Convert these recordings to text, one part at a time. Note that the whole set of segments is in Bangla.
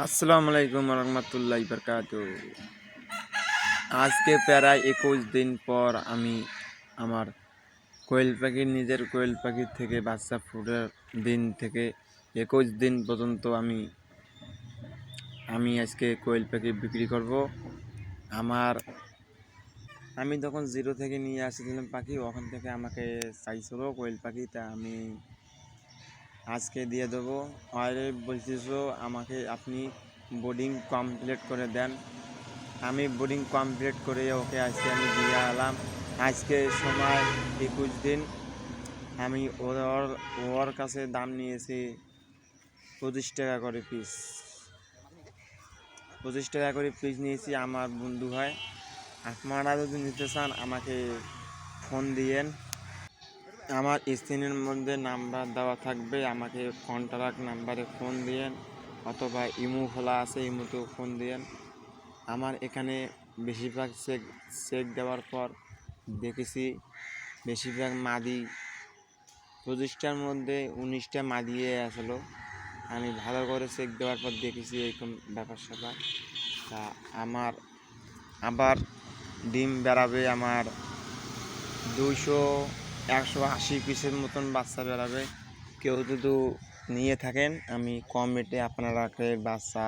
আসসালামু আলাইকুম রহমতুল্লাহ বরকাত। আজকে প্রায় একুশ দিন পর আমি আমার কোয়েল পাখির, নিজের কোয়েল পাখির থেকে, বাচ্চা ফুটার দিন থেকে একুশ দিন পর্যন্ত আমি আমি আজকে কোয়েল পাখি বিক্রি করব। আমার, আমি তখন জিরো থেকে নিয়ে আসছিলাম পাখি, ওখান থেকে আমাকে চাইছিল কোয়েল পাখি, তা আমি আজকে দিয়ে দেবো। আর বলছিস আমাকে আপনি বোর্ডিং কমপ্লিট করে দেন। আমি বোর্ডিং কমপ্লিট করে ওকে আজকে আমি দিয়ে এলাম আজকে সময় একুশ দিন। আমি ওর ওর কাছে দাম নিয়েছি পঁচিশ টাকা করে পিস পঁচিশ টাকা করে পিস নিয়েছি আমার বন্ধু হয় আপনারা যদি নিতে চান আমাকে ফোন দিয়েন। আমার স্ক্রিনের মধ্যে নাম্বার দেওয়া থাকবে, আমাকে কন্ট্রাক্ট নাম্বারে ফোন দিয়েন অথবা ইমো খোলা আছে, ইমোতেও ফোন দিয়েন। আমার এখানে বেশিরভাগ চেক চেক দেওয়ার পর দেখেছি বেশিরভাগ মাদি পঁচিশটার মধ্যে উনিশটা মাদিয়ে আসলো। আমি ভালো করে চেক দেওয়ার পর দেখেছি এরকম ব্যাপার স্যাপার। তা আমার, আবার ডিম বেড়াবে আমার দুইশো একশো আশি পিসের মতন বাচ্চা বেরাবে কেউ যদি নিয়ে থাকেন, আমি কম রেটে আপনারাকে বাচ্চা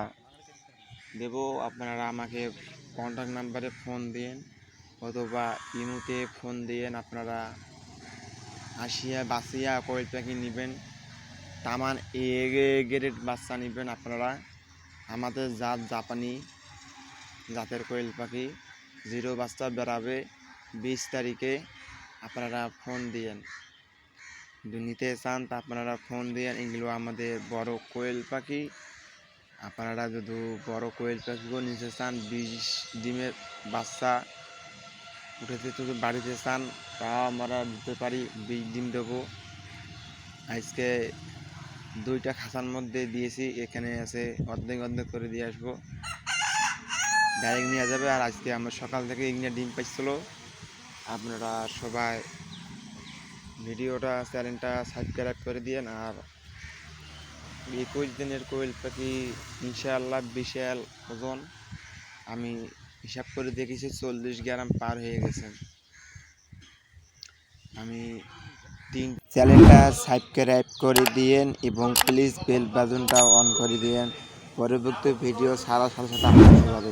দেবো। আপনারা আমাকে কন্ট্যাক্ট নাম্বারে ফোন দিন অথবা ইমুতে ফোন দিয়েন। আপনারা আসিয়া বাসিয়া কোয়েল পাখি নেবেন। তামান এ গ্রেড বাচ্চা নেবেন আপনারা। আমাদের জাত জাপানি, জাতের কোয়েল পাখি। জিরো বাচ্চা বেরাবে বিশ তারিখে। আপনারা ফোন দিয়েন। নিতে চান তা আপনারা ফোন দিয়েন। এগুলো আমাদের বড় কোয়েল পাখি। আপনারা যদি বড় কোয়েল পাখিও নিতে চান বিশ ডিমের বাচ্চা উঠেতে যদি বাড়িতে চান, তাও আমরা দিতে পারি। বিশ ডিম দেবো। আজকে দুইটা খাঁচার মধ্যে দিয়েছি। এখানে আছে অর্ধেক অর্ধেক করে দিয়ে আসব। ডাইরেক্ট নিয়ে যাবে। আর আজকে আমরা সকাল থেকে ইংলিশ ডিম পাইছিল আপনারা সবাই ভিডিওটা চ্যানেলটা সাবস্ক্রাইব করে দিয়েন আর একুশ দিনের কোয়েল পাখি ইনশাআল্লাহ বিশাল ওজন। আমি হিসাব করে দেখেছি চল্লিশ গ্রাম পার হয়ে গেছে। আমি তিন চ্যানেলটা সাবস্ক্রাইব করে দিয়েন এবং প্লিজ বেল বাজনটা অন করে দিয়েন। পরবর্তী ভিডিও সারা সাথে সাথে আপনার